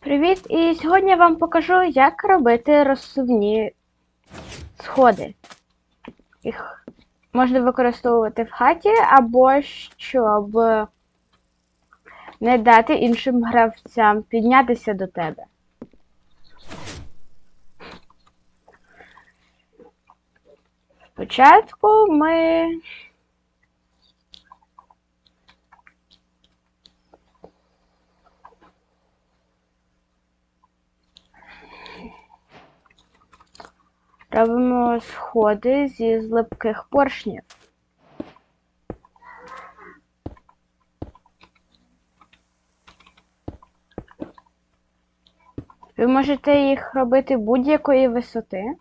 Привіт! І сьогодні я вам покажу, як робити розсувні сходи. Їх можна використовувати в хаті або щоб не дати іншим гравцям піднятися до тебе. Спочатку ми робимо сходи зі злипких поршнів. Ви можете їх робити будь-якої висоти.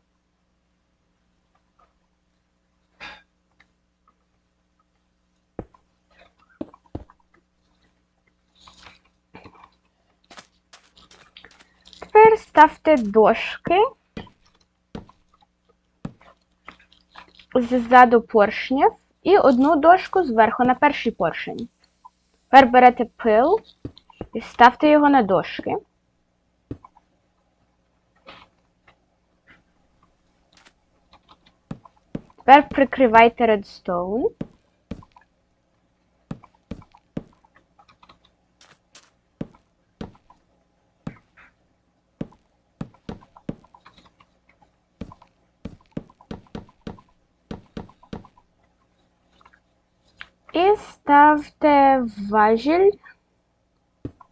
Тепер ставте дошки ззаду поршнів і одну дошку зверху на перший поршень. Тепер берете пил і ставте його на дошки. Тепер прикривайте редстоун. І ставте важіль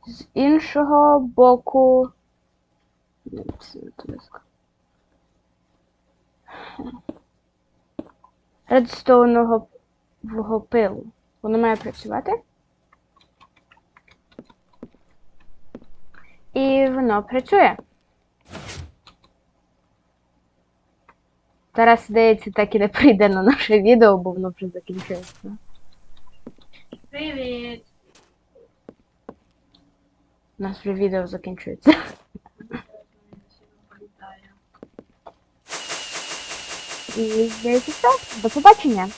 з іншого боку. Редстоунового пилу. Воно має працювати. І воно працює. Тарас, здається, так і не прийде на наше відео, бо воно вже закінчується. Привіт! У нас вже відео закінчується. І здається, все. До побачення.